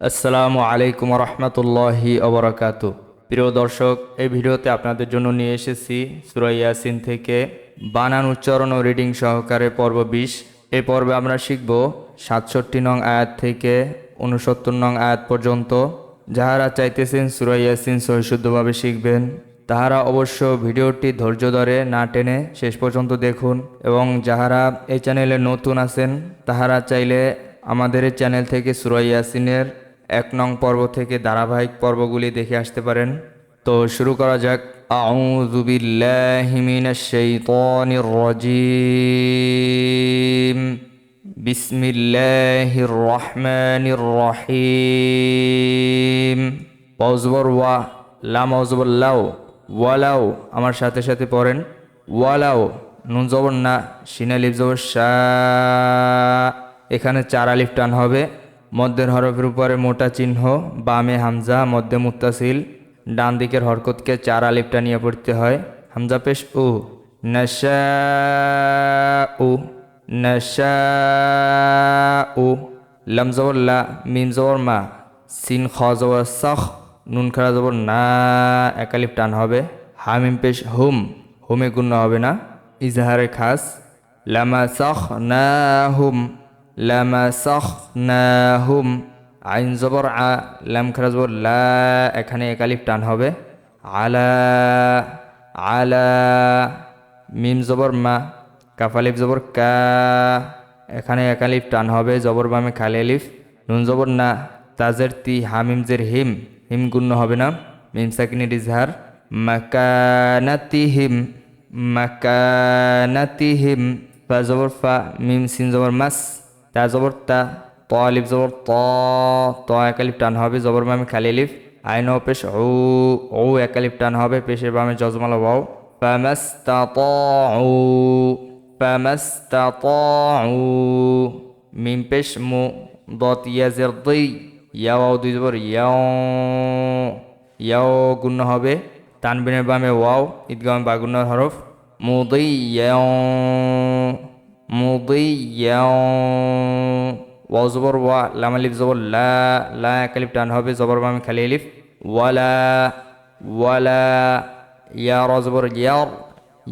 আসসালামু আলাইকুম রহমতুল্লাহি অবরাকাত প্রিয় দর্শক, এই ভিডিওতে আপনাদের জন্য নিয়ে এসেছি সুরাই ইয়াসিন থেকে বানান উচ্চারণ ও রিডিং সহকারে পর্ব বিশ। এই পর্বে আমরা শিখব সাতষট্টি নং আয়াত থেকে উনসত্তর নং আয়াত পর্যন্ত। যাহারা চাইতেছেন সুরাই ইয়াসিন সহিশুদ্ধভাবে শিখবেন, তাহারা অবশ্য ভিডিওটি ধৈর্য ধরে না টেনে শেষ পর্যন্ত দেখুন। এবং যাহারা এই চ্যানেলে নতুন আছেন, তাহারা চাইলে আমাদের চ্যানেল থেকে সুরাই ইয়াসিনের এক নং পর্ব থেকে ধারাবাহিক পর্বগুলি দেখে আসতে পারেন। তো শুরু করা যাক। আউযু বিল্লাহি মিনাশ শাইতানির রাজিম। বিসমিল্লাহির রহমানির রহিম। অজবর ওয়া, লাম অজবর লাও, ওয়ালাও, আমার সাথে সাথে পড়েন। ওয়ালাও, নুন জবর না সিনালিফ জবর শা, এখানে চার আলিফ টান হবে। মধ্যের হরফের উপরে মোটা চিহ্ন, বামে হামজা, মধ্যে মুত্তাসিল ডান দিকের হরকতকে চার আলিফ নিয়ে পড়তে হয়। হামজা পেশ উ। নশা উ নশা উ লাম জবর লা, মিম জবর মা, সিন খ সখ, নুন খাড়া জবর না একালিফ টান হবে। হামিম পেশ হুম, হুমে গুণ হবে না। ইজহারে খাস, লামা সখ না হুম। লামা সখ না হুম আইন জবর আ, লাম খারাজবর লা, এখানে একালিফ টান হবে। আলা আলা, মিম জবর মা কাফালিফ জবর কা, এখানে একালিফ টান হবে, জবর বামে খালি আলিফ, নুন জবর না, তাজের তি, হামিম জের হিম হিম গুণ্য হবে না, মিম সাকিনের ইজহার মাকানাতিহিম মাকানাতিহিম, ফা জবর ফা, মিম সিন জবর মাস তা জবর, তা ত আলিফ জবর, ত ত একালিফ টান হবে, জবর বামে খালি আলিফ, আইন পেশ, ও ও একালিফ টান হবে, পেশের বামে জজমালা ওয়াও ফামাস্তাতাউ ফামাস্তাতাউ, মিম পেশ মু, দত ইয়াজের দই, ইয়াও দুই জবর, ইয়াও ইয়াও গুণ হবে, তানবিনের বামে ওয়াও ঈদগাম বাগুন্নার হরফ মুদই ইয়াও। ইয়াও ওয়াও, জবর, ওয়া, লাম, আলিফ, জবর, লা লা, একালিফ টান হবে, জবর, বামে, খালি, আলিফ। ওয়ালা ওয়ালা, ইয়া, র, জবর ইয়ার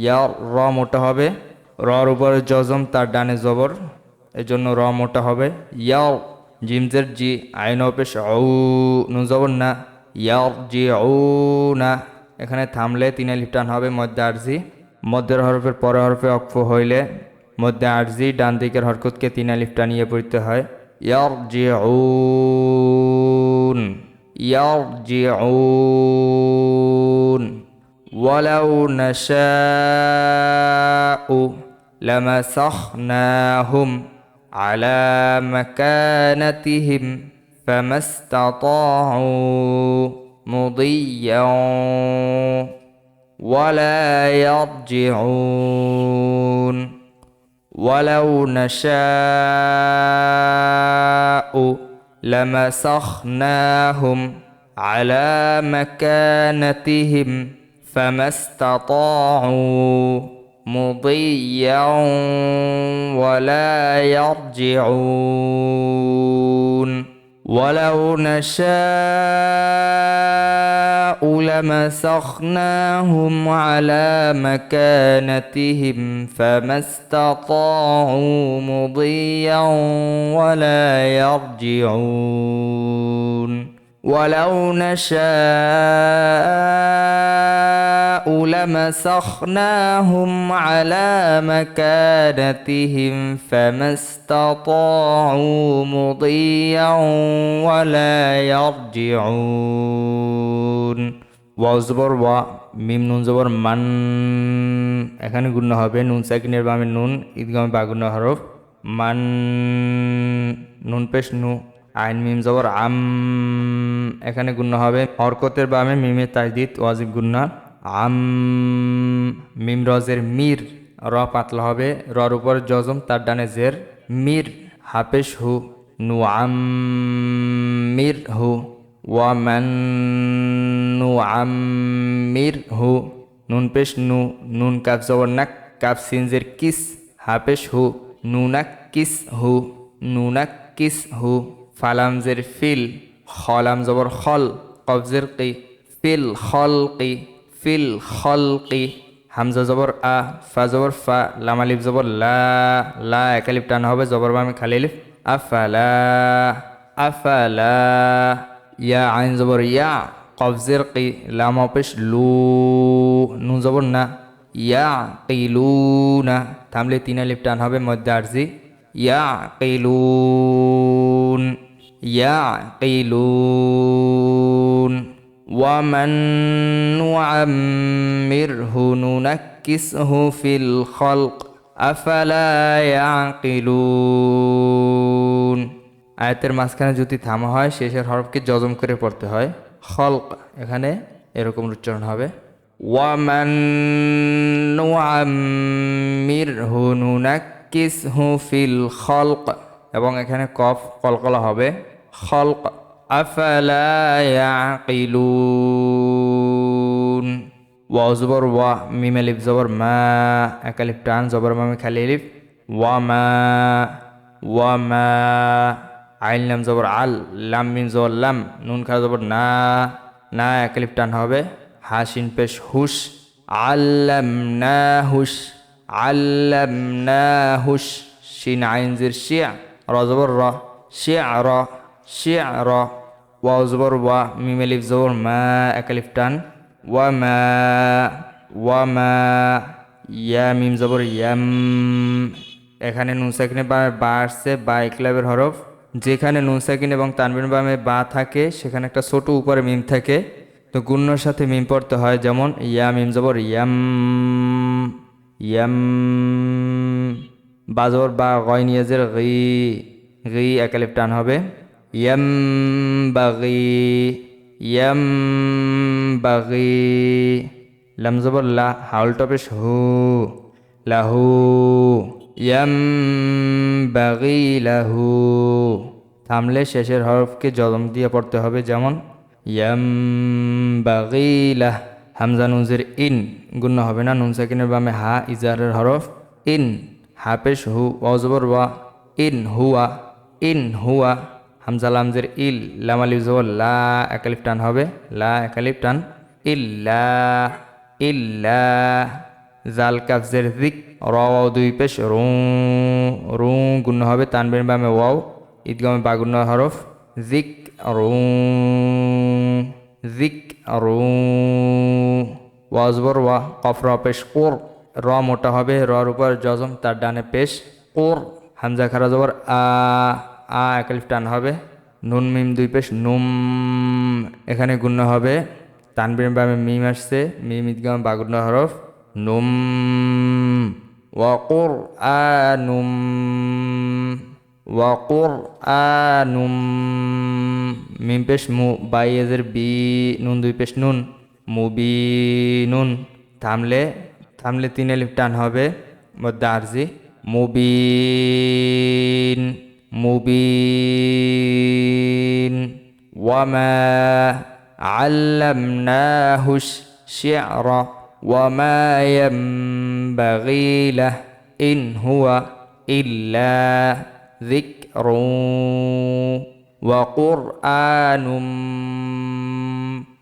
ইয়ার র, মোটা হবে। রর উপরে জজম, তার ডানে জবর। এই জন্য র মোটা হবে। ইয়াও জিমজের জি, আইন পেশ ও নুন, জবর, না। ইয়ার জি ও না। এখানে থামলে তিন আলিফ টান হবে, মধ্যে আরজি মধ্যের হরফের পরে হরফে অক্ষ হইলে মধ্যে আরজি ডান দিকের হরকতকে তিন আলিফ টানিয়ে পড়তে হয় ইয়ার জি ইয়ার জি ولو نشاء لمسخناهم على مكانتهم فما استطاعوا مضيا ولا يرجعون ولو نشاء لمسخناهم على مكانتهم فما استطاعوا مضيا ولا يرجعون. ولو نشاء لمسخناهم على مكانتهم فما استطاعوا مضيا ولا يرجعون. ولو نشاء لمسخناهم على مكانتهم فما استطاعوا مضيا ولا يرجعون ওয়াজবর ওয়া মিম নুন জবর মান এখানে গুণ্য হবে নুন সাকিনের বামে নুন ঈদগামে বাগুন্য হরফ মান নুন পেশ নু আইন মিম জবর আম, এখানে গুণ্য হবে। হরকতের বামে মিমের তাজদিদ, ওয়াজিব গুন্না আম, মিম রজের মির, র পাতলা হবে। রর উপর জজম, তার ডানে জের। মির, হাফেশ হু, নু আম, মির হু। ওয়ামান নু আম, মির হু। নুন পেশ, নু, নুন কাপ জবর নাক কাপ সিনজের কিস, হাফেশ হু। নুনাক কিস হু। নুনাক কিস হু। ফালামজের ফিল, খলাম জবর খল কবজের কি, ফিল খল কি, ফিল খল কি, হামজা জবর আ, ফা জবর ফা, লাম আলিফ জবর লা লা একালিফ টান হবে, জবর বামে খালি আলিফ, আফালা আফালা, ইয়া আইন জবর ইয়া কবজের কি, লাম অপেশ লু, নু জবর না, ইয়া কিলুনা থামলে তিন আলিফ টান হবে মধ্যে আরজি ইয়া কিলুন ইয়া কিলুন ومن نعمره ننكسه في الخلق أفلا يعقلون আয়াতের মাঝখানে যদি থামা হয় শেষের হরফকে জজম করে পড়তে হয় খলক এখানে এরকম উচ্চারণ হবে ওয়ামান নুআম্মিরহু নুনাক্কিসহু ফিল খলক এবং এখানে কফ কলকলা হবে খলক আফালা ইয়াকিলুন ওয়া জবর ওয়া মিম আলিফ জবর মা এক আলিফ টান জবর মামে খালি আলিফ ওয়া মা ওয়া মা আইল নাম জবর আল লাম মিম জবর লাম নুন খা জবর না না এক আলিফ টান হবে. হাসিন পেশ হুস আল্লাম না হুস আল্লাম না হুস শিন আইন জির শিয়া। র, জবর, র। শিয়া, র। শিয়া র ওয়া জবর ওয়া মিম আলিফ জবর মা এক আলিফ টান ওয়া মা ওয়া মা ইয়া মিম জবর ইয়াম এখানে নুন সাকিনে বা বা আসছে বা ইকলাবের হরফ। যেখানে নুন সাকিন এবং তানবিন বামে বা থাকে, সেখানে একটা ছোট উপরে মিম থাকে। তো গুণ্যর সাথে মিম পড়তে হয় যেমন, ইয়া মিম জবর ইয়াম ইয়াম বাজর বা গয় নিয়াজের গি গি একালিপ টান হবে। বাগি লাম জবর লা হাউল টপেশ হু লাহু ইয়াম বাগি লাহু। থামলে শেষের হরফকে জলম দিয়ে পড়তে হবে যেমন ইয়াম বাগিলাহ হামজা নুনজের ইন গুণ্য হবে না নুন সাকিনের বামে হা ইজারের হরফ, ইন। হাফেশ হু অজবর ওয়া, ইন হুয়া ইন হুয়া। হামজা লামজের ইল লামালিফ জবর লা একালিফ টান হবে। লা একালিফ টান, ইল্লা ইল্লা। জাল কাফজের দিক র দুই পেশ, রু রু গুণ্য হবে তানবের বামে ওয়াও, ঈদগামে বাগুন্য হরফ, জিক, রু জিক, রু। ওয়াজবর ওয়া কফ, র পেশ, কোর। র মোটা হবে, রর উপর জজম, তার ডানে পেশ, কোর। হামজা খারা জবর, আ। আ একালিফ টান হবে। নুন মিম দুই পেশ নুম এখানে গুণ্য হবে। তানবির বামে মিম আসছে মিম ঈদগাম বাগুন্য হরফ নুম ওয়াকুর আনুম ওয়াকুর আনুম মিম পেশ মু বাইয়েজের বি নুন দুই পেশ নুন মুবি নুন থামলে থামলে তিন এলিফ টান হবে মধ্যে আরজি মুবিন مبين. وما علمناه الشعر وما ينبغي له إن هو إلا ذكر وقرآن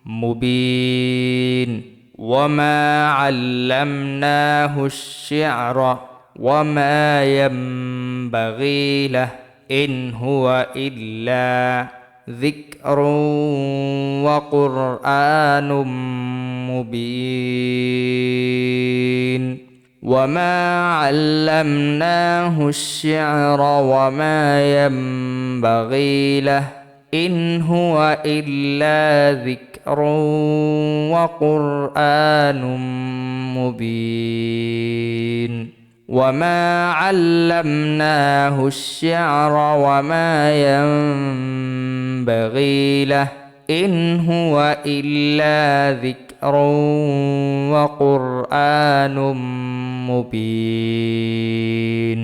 مبين. وما علمناه الشعر وما ينبغي له إن هو إلا ذكر وقرآن مبين. وما علمناه الشعر وما ينبغي له. إن هو إلا ذكر وقرآن مبين. وما علمناه الشعر وما ينبغي له إن هو إلا ذكر وقرآن মুবিন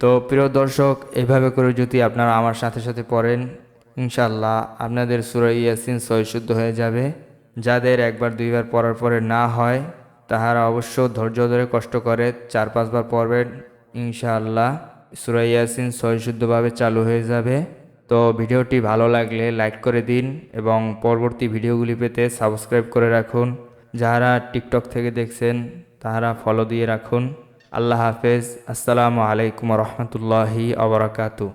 তো প্রিয় দর্শক এভাবে করে যদি আপনারা আমার সাথে সাথে পড়েন ইনশাল্লাহ আপনাদের সুরা ইয়াসিন ছয় শুদ্ধ হয়ে যাবে যাদের একবার দুইবার পড়ার পরে না হয় তাহারা অবশ্য ধৈর্য ধরে কষ্ট করে চার পাঁচবার পড়বেন ইনশাআল্লাহ। সুরা ইয়াসিন চালু হয়ে যাবে। তো ভিডিওটি ভালো লাগলে লাইক করে দিন এবং পরবর্তী ভিডিওগুলি পেতে সাবস্ক্রাইব করে রাখুন। যারা টিকটক থেকে দেখছেন তারা ফলো দিয়ে রাখুন। আল্লাহ হাফেজ। আসসালামু আলাইকুম রহমতুল্লাহি আবরাকাতু